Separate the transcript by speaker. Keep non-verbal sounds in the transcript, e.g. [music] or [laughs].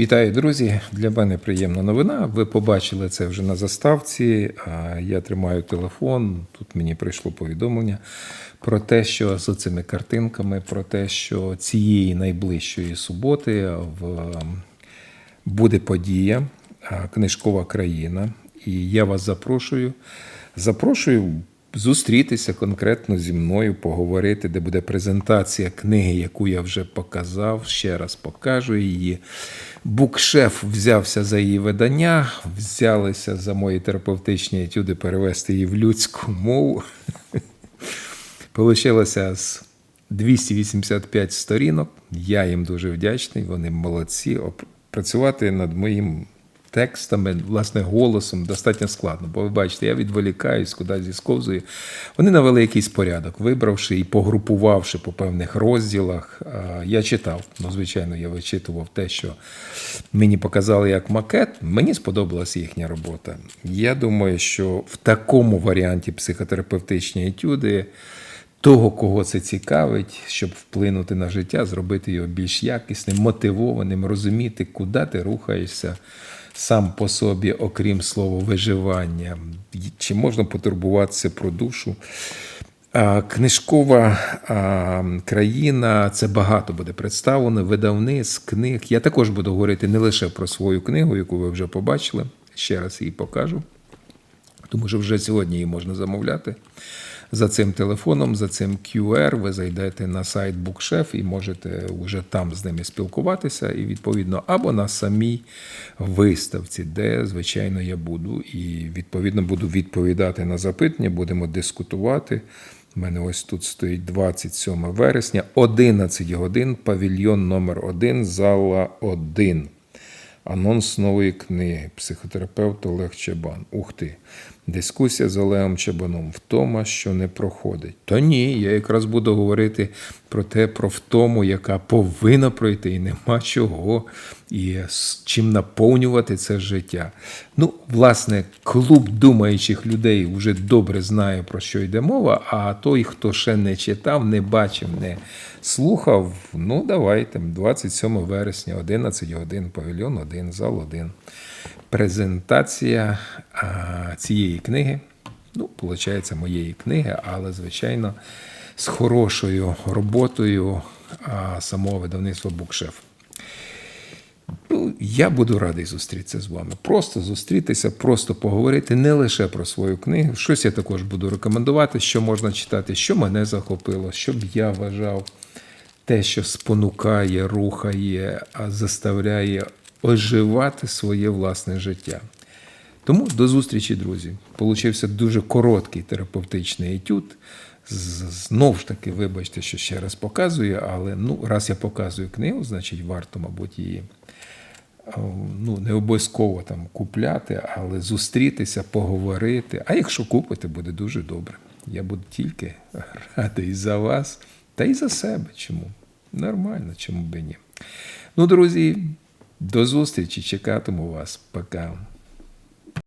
Speaker 1: Вітаю, друзі! Для мене приємна новина. Ви побачили це вже на заставці. Я тримаю телефон. Тут мені прийшло повідомлення про те, що з цими картинками, про те, що цієї найближчої суботи буде подія Книжкова країна. І я вас запрошую. Запрошую зустрітися конкретно зі мною, поговорити, де буде презентація книги, яку я вже показав. Ще раз покажу її. Букшеф взявся за її видання, взялися за мої терапевтичні етюди перевести її в людську мову. [laughs] Получилося з 285 сторінок. Я їм дуже вдячний, вони молодці. Працювати над моїм текстами, власне, голосом достатньо складно. Бо ви бачите, я відволікаюсь, куди зісковзую. Вони навели якийсь порядок, вибравши і погрупувавши по певних розділах. Я читав, ну, звичайно, я вичитував те, що мені показали як макет. Мені сподобалася їхня робота. Я думаю, що в такому варіанті психотерапевтичні етюди того, кого це цікавить, щоб вплинути на життя, зробити його більш якісним, мотивованим, розуміти, куди ти рухаєшся сам по собі, окрім слова виживання, чи можна потурбуватися про душу. Книжкова країна це багато буде представлено, видавництв, книг. Я також буду говорити не лише про свою книгу, яку ви вже побачили. Ще раз її покажу тому що вже сьогодні її можна замовляти. За цим телефоном, за цим QR, ви зайдете на сайт Bookchef і можете вже там з ними спілкуватися, і відповідно, або на самій виставці, де, звичайно, я буду. І відповідно буду відповідати на запитання, будемо дискутувати. У мене ось тут стоїть 27 вересня, 11 годин, павільйон номер 1 зала 1. Анонс нової книги Психотерапевт Олег Чабан. Ух ти! Дискусія з Олегом Чабаном. Втома, що не проходить. То ні, я якраз буду говорити про те, про втому, яка повинна пройти, і нема чого, і з чим наповнювати це життя. Ну, власне, клуб думаючих людей вже добре знає, про що йде мова, а той, хто ще не читав, не бачив, не слухав, ну давайте, 27 вересня, 11 годин, павільйон 1, зал 1. Презентація а, цієї книги, ну, виходить, моєї книги, але, звичайно, з хорошою роботою а, самого видавництва Букшеф. Я буду радий зустрітися з вами. Просто зустрітися, просто поговорити не лише про свою книгу. Щось я також буду рекомендувати, що можна читати, що мене захопило, що б я вважав те, що спонукає, рухає, а заставляє оживати своє власне життя. Тому до зустрічі, друзі. Получився дуже короткий терапевтичний етюд. З- Знов ж таки, вибачте, що ще раз показую, але ну, раз я показую книгу, значить варто, мабуть, її ну, не обов'язково там купляти, але зустрітися, поговорити. А якщо купите, буде дуже добре. Я буду тільки [laughs] радий за вас та й за себе. Чому? Нормально, чому би ні. Ну, друзі, до зустрічі, чекатиму вас. Пока.